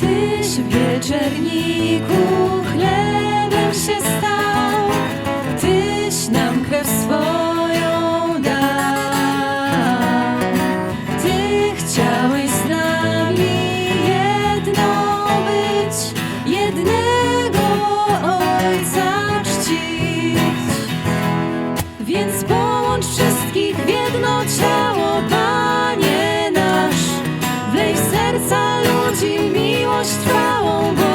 Tyś w wieczerniku chlebem się stał, Tyś nam krew swoją dał. Ty chciałeś z nami jedno być, jednego Ojca czcić. Więc połącz wszystkich w jedno ciało, Panie nasz, wlej w serca ludzi miłość. mostrar um bom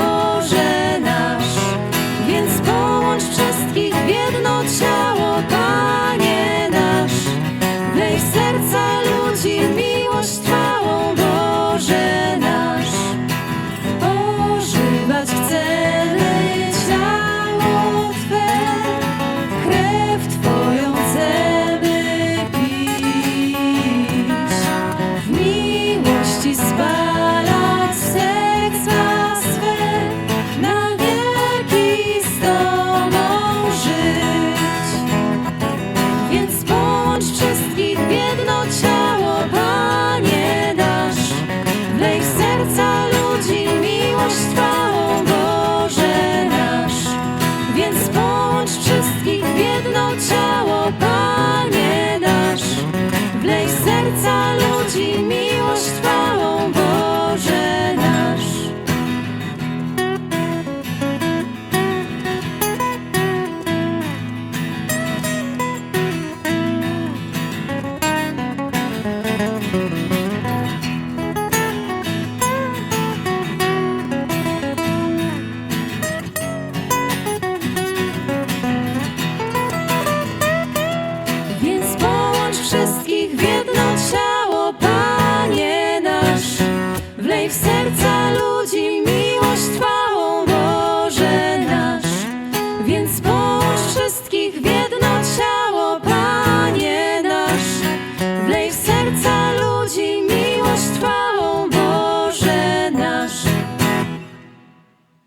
just